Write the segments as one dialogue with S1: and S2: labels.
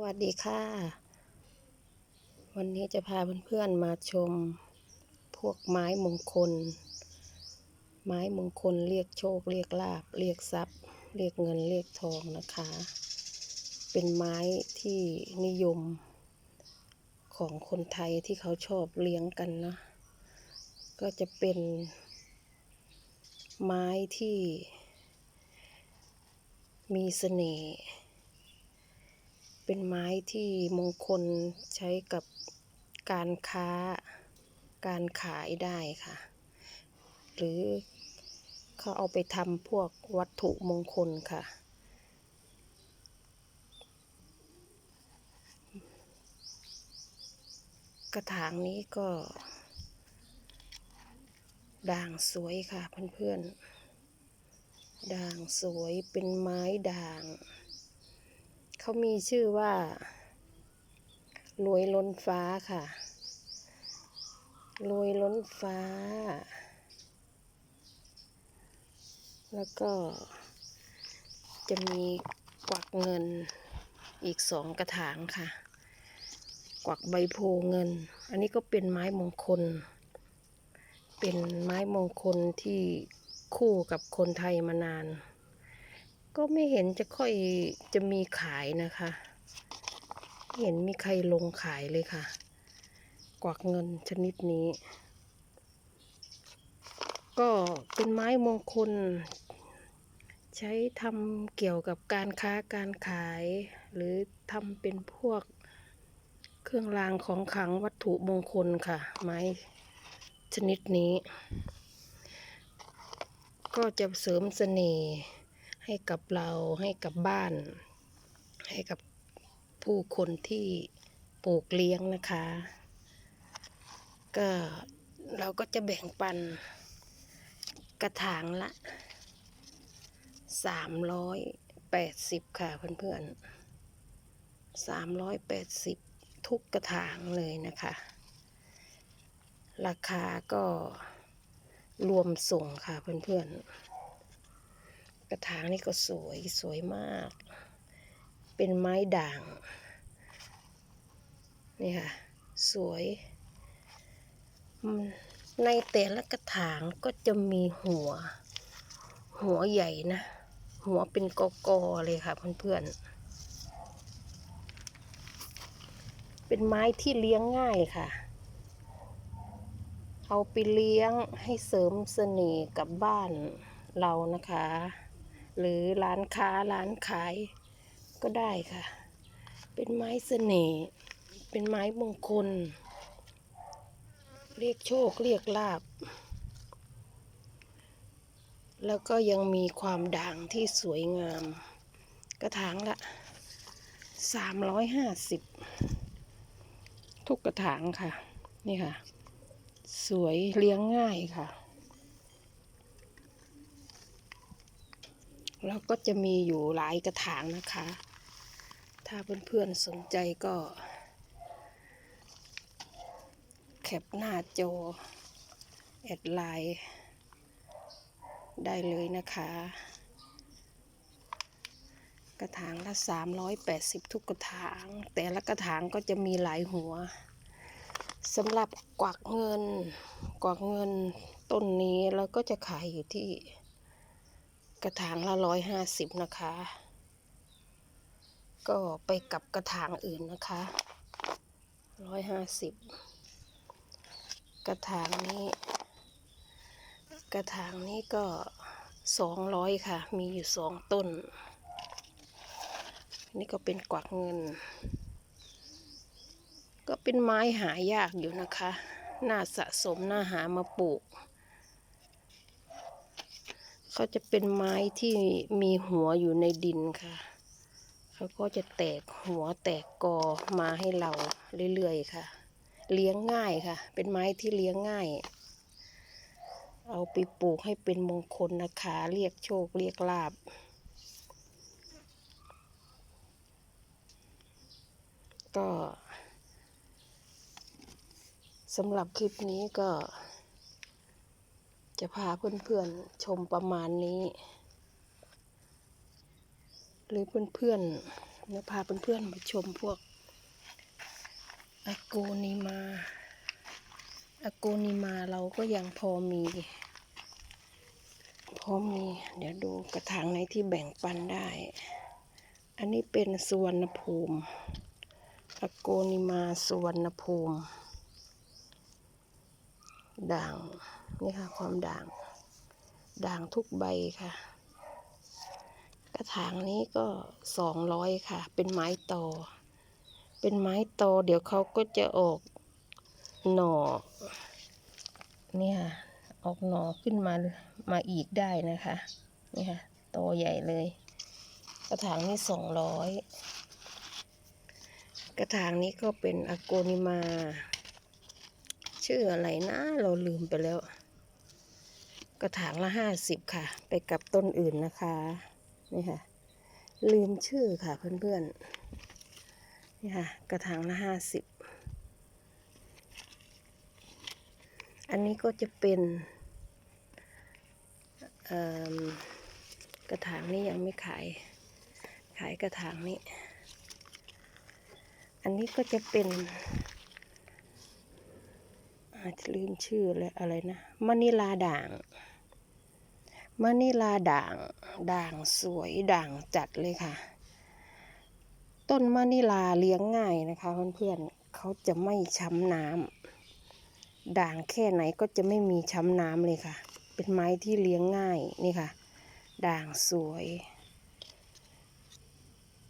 S1: วัสดีค่ะ วันนี้จะพาเพื่อนๆมาชมพวกไม้มงคล ไม้มงคลเรียกโชค เรียกลาบ เรียกทรัพย์ เรียกเงินเรียกทองนะคะ เป็นไม้ที่นิยมของคนไทยที่เขาชอบเลี้ยงกันนะ ก็จะเป็นไม้ที่มีเสน่ห์ เป็นไม้ที่มงคลใช้กับการค้าการขายได้ค่ะ หรือเขาเอาไปทำพวกวัตถุมงคลค่ะ กระถางนี้ก็ด่างสวยค่ะเพื่อนๆ ด่างสวยเป็นไม้ด่าง เขามีชื่อว่ารวยล้นฟ้าค่ะรวยล้นฟ้า แล้วก็จะมีกวักเงินอีกสองกระถางค่ะ กวักใบโพเงิน อันนี้ก็เป็นไม้มงคล เป็นไม้มงคลที่คู่กับคนไทยมานาน ก็ไม่เห็นจะค่อยจะมีขายนะคะเห็นมีใครลงขายเลยค่ะ กวักเงินชนิดนี้ ก็เป็นไม้มงคล ใช้ทำเกี่ยวกับการค้าการขาย หรือทำเป็นพวกเครื่องรางของขลังวัตถุมงคลค่ะ ไม้ชนิดนี้ ก็จะเสริมเสน่ห์ ให้กับเราให้กับบ้าน ให้กับผู้คนที่ปลูกเลี้ยงนะคะ ก็เราก็จะแบ่งปันกระถางละสามร้อยแปดสิบค่ะเพื่อนๆสามร้อยแปดสิบทุกกระถางเลยนะคะ ราคาก็รวมส่งค่ะเพื่อนๆ ระถางนี่ก็สวยสวยมาก เป็นไม้ด่าง นี่ค่ะ สวย ในแต่ละกระถางก็จะมีหัว หัวใหญ่นะ หัวเป็นกอกอๆเลยค่ะเพื่อนๆ เป็นไม้ที่เลี้ยงง่ายค่ะเอาไปเลี้ยงให้เสริมเสน่ห์กับบ้านเรานะคะ หรือร้านค้าร้านขายก็ได้ค่ะ เป็นไม้เสน่ห์เป็นไม้มงคล เรียกโชคเรียกลาบ แล้วก็ยังมีความด่างที่สวยงาม กระถางละสามร้อยห้าสิบทุกกระถางค่ะ นี่ค่ะ สวยเลี้ยงง่ายค่ะ แล้วก็จะมีอยู่หลายกระถางนะคะ ถ้าเพื่อนๆสนใจก็ แคปหน้าจอแอดไลน์ได้เลยนะคะ กระถางละ 380 ทุกกระถาง แต่ละกระถางก็จะมีหลายหัวสำหรับกวักเงิน กวักเงินต้นนี้เราก็จะขายอยู่ที่ กระถางละร้อยห้าสิบนะคะ ก็ไปกับกระถางอื่นนะคะร้อยห้าสิบกระถางนี้ กระถางนี้ก็สองร้อยค่ะ มีอยู่สองต้น นี่ก็เป็นกวักเงิน ก็เป็นไม้หายากอยู่นะคะ น่าสะสมน่าหามาปลูก เขาจะเป็นไม้ที่มีหัวอยู่ในดินค่ะ เขาก็จะแตกหัวแตกกอมาให้เราเรื่อยๆค่ะ เลี้ยงง่ายค่ะ เป็นไม้ที่เลี้ยงง่าย เอาไปปลูกให้เป็นมงคลนะคะ เรียกโชคเรียกลาบ ก็สำหรับคลิปนี้ก็ จะพาเพื่อนๆชมประมาณนี้ หรือเพื่อนเดี๋ยพาเพื่อนๆมาชมพวกอาโกนิมาอาโกนิมาเราก็ยังพอมี พอมี เดี๋ยวดูกระถางไหนที่แบ่งปันได้ อันนี้เป็นสวรรณภูมิอาโกนิมาสวรรณภูมิด่าง นี่ค่ะ ความด่าง ด่างทุกใบค่ะ กระถางนี้ก็สองร้อยค่ะ เป็นไม้ตอ เป็นไม้ตอ เดี๋ยวเขาก็จะออกหน่อ เนี่ยออกหน่อขึ้นมา มาอีกได้นะคะ นี่ค่ะโตใหญ่เลย กระถางนี้สองร้อยกระถางนี้ก็เป็นอโกนิมา ชื่ออะไรนะ เราลืมไปแล้ว กระถางละห้าสิบค่ะ ไปกับต้นอื่นนะคะ นี่ค่ะ ลืมชื่อค่ะเพื่อนๆ นี่ค่ะ กระถางละห้าสิบ อันนี้ก็จะเป็นกระถางนี้ยังไม่ขาย ขายกระถางนี้ อันนี้ก็จะเป็นอาจจะลืมชื่อเลยอะไรนะมะนิลาด่าง มะนิลาด่าง ด่างสวยด่างจัดเลยค่ะ ต้นมะนิลาเลี้ยงง่ายนะคะ เพื่อนๆเขาจะไม่ช้ำน้ำด่างแค่ไหนก็จะไม่มีช้ำน้ำเลยค่ะ เป็นไม้ที่เลี้ยงง่ายนี่ค่ะ ด่างสวย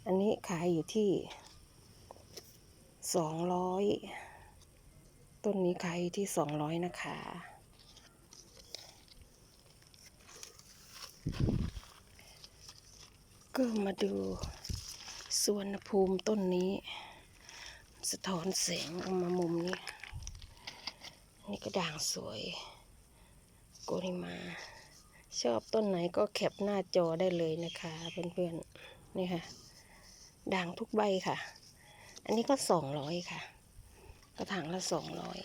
S1: อันนี้ขายอยู่ที่สองร้อยต้นนี้ขายที่สองร้อยนะคะ ก็มาดูสวนภูมิต้นนี้ สะท้อนแสงออกมามุมนี้ นี่ก็ด่างสวย โกนิมา ชอบต้นไหนก็แคปหน้าจอได้เลยนะคะเพื่อนๆนี่ค่ะ ด่างทุกใบค่ะ อันนี้ก็สองร้อยค่ะ กระถางละสองร้อย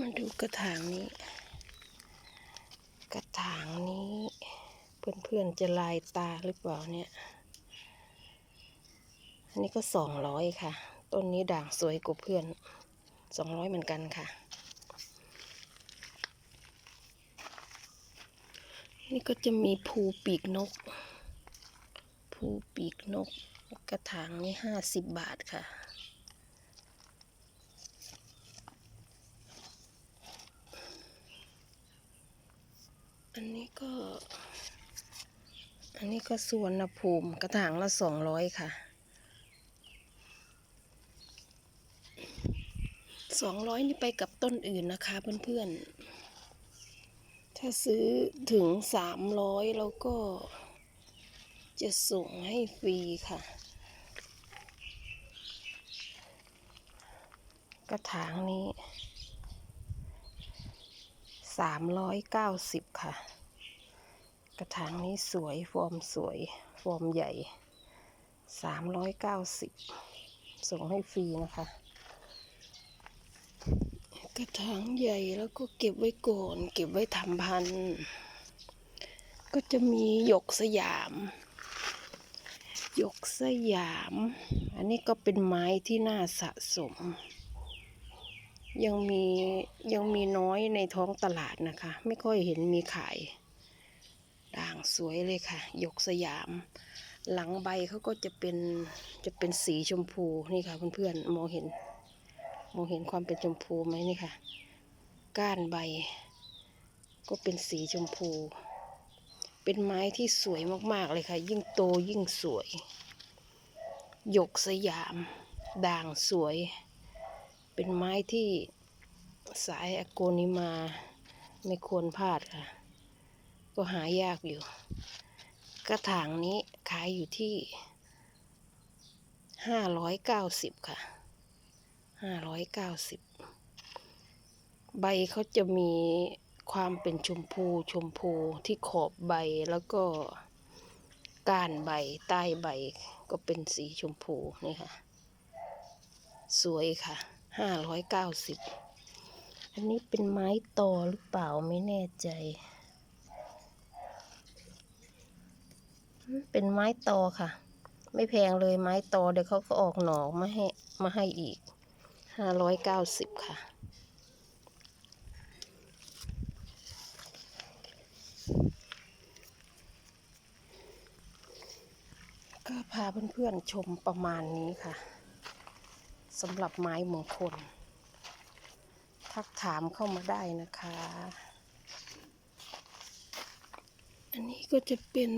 S1: มาดูกระถางนี้ ถางนี้ เพื่อนๆจะลายตาหรือเปล่าเนี่ย อันนี้ก็สองร้อยค่ะ ต้นนี้ด่างสวยกว่าเพื่อนสองร้อยเหมือนกันค่ะ นี่ก็จะมีภูปีกนก ภูปีกนก กระถางนี้ห้าสิบบาทค่ะ อันนี้ก็ อันนี้ก็สวนภูมิกระถางละสองร้อยค่ะสองร้อยนี่ไปกับต้นอื่นนะคะเพื่อนๆ ถ้าซื้อถึงสามร้อยแล้วก็จะส่งให้ฟรีค่ะ กระถางนี้ สามร้อยเก้าสิบค่ะ กระถางนี้สวยฟอร์มสวยฟอร์มใหญ่สามร้อยเก้าสิบส่งให้ฟรีนะคะ กระถางใหญ่แล้วก็เก็บไว้ก่อนเก็บไว้ทำพันธุ์ก็จะมีหยกสยามหยกสยาม อันนี้ก็เป็นไม้ที่น่าสะสม ยังมียังมีน้อยในท้องตลาดนะคะ ไม่ค่อยเห็นมีขายด่างสวยเลยค่ะหยกสยาม หลังใบเขาก็จะเป็นจะเป็นสีชมพูนี่ค่ะเพื่อนๆมองเห็น มองเห็นความเป็นชมพูไหมนี่ค่ะ ก้านใบ ก็เป็นสีชมพู เป็นไม้ที่สวยมากๆเลยค่ะ ยิ่งโตยิ่งสวย หยกสยาม ด่างสวย เป็นไม้ที่สายอโกนิมาไม่ควรพลาดค่ะ ก็หายากอยู่ กระถางนี้ขายอยู่ที่ห้าร้อยเก้าสิบค่ะห้าร้อยเก้าสิบใบเขาจะมีความเป็นชมพูชมพูที่ขอบใบแล้วก็ก้านใบใต้ใบก็เป็นสีชมพูนี่ค่ะ สวยค่ะ ห้าร้อยเก้าสิบอันนี้เป็นไม้ตอหรือเปล่าไม่แน่ใจ เป็นไม้ตอค่ะ ไม่แพงเลยไม้ตอเดี๋ยวเขาก็ออกหน่อมาให้มาให้อีกห้าร้อยเก้าสิบค่ะก็พาเพื่อนๆชมประมาณนี้ค่ะ สำหรับไม้มงคล ทักถามเข้ามาได้นะคะ อันนี้ก็จะเป็น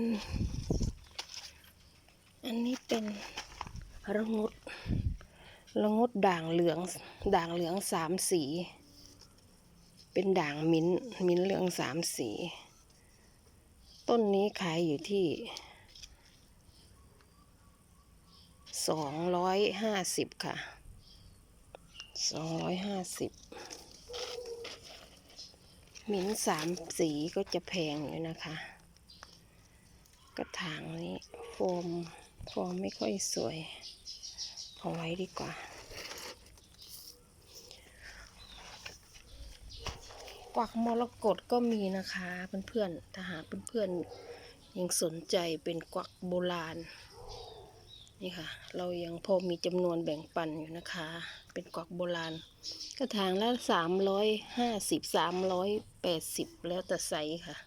S1: อันนี้เป็นระงดระงดด่างเหลือง ด่างเหลืองสามสี เป็นด่างมิ้น มิ้นเหลืองสามสี ต้นนี้ขายอยู่ที่สองร้อยห้าสิบค่ะ สองร้อยห้าสิบมิ้นสามสีก็จะแพงอยู่นะคะ กระถางนี้โฟมโฟมไม่ค่อยสวย เอาไว้ดีกว่ากวักมรกตก็มีนะคะเพื่อนๆถ้าหากเพื่อนๆยังสนใจเป็นกวักโบราณ นี่ค่ะ เรายังพอมีจำนวนแบ่งปันอยู่นะคะ เป็นกวักโบราณ กระถางละสามร้อยห้าสิบสามร้อยแปดสิบแล้วแต่ไซส์ค่ะ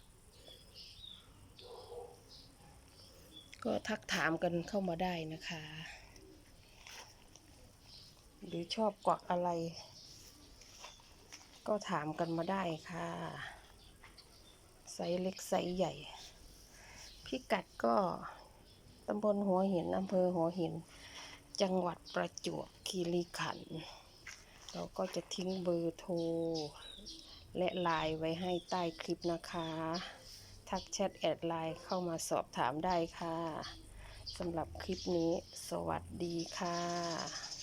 S1: ก็ทักถามกันเข้ามาได้นะคะ หรือชอบกวักอะไร ก็ถามกันมาได้ค่ะ ไซส์เล็กไซส์ใหญ่ พิกัดก็ ตำบลหัวหินอำเภอหัวหิน จังหวัดประจวบคีรีขันธ์เราก็จะทิ้งเบอร์โทร และไลน์ไว้ให้ใต้คลิปนะคะ ทักแชทแอดไลน์เข้ามาสอบถามได้ค่ะสำหรับคลิปนี้ สวัสดีค่ะ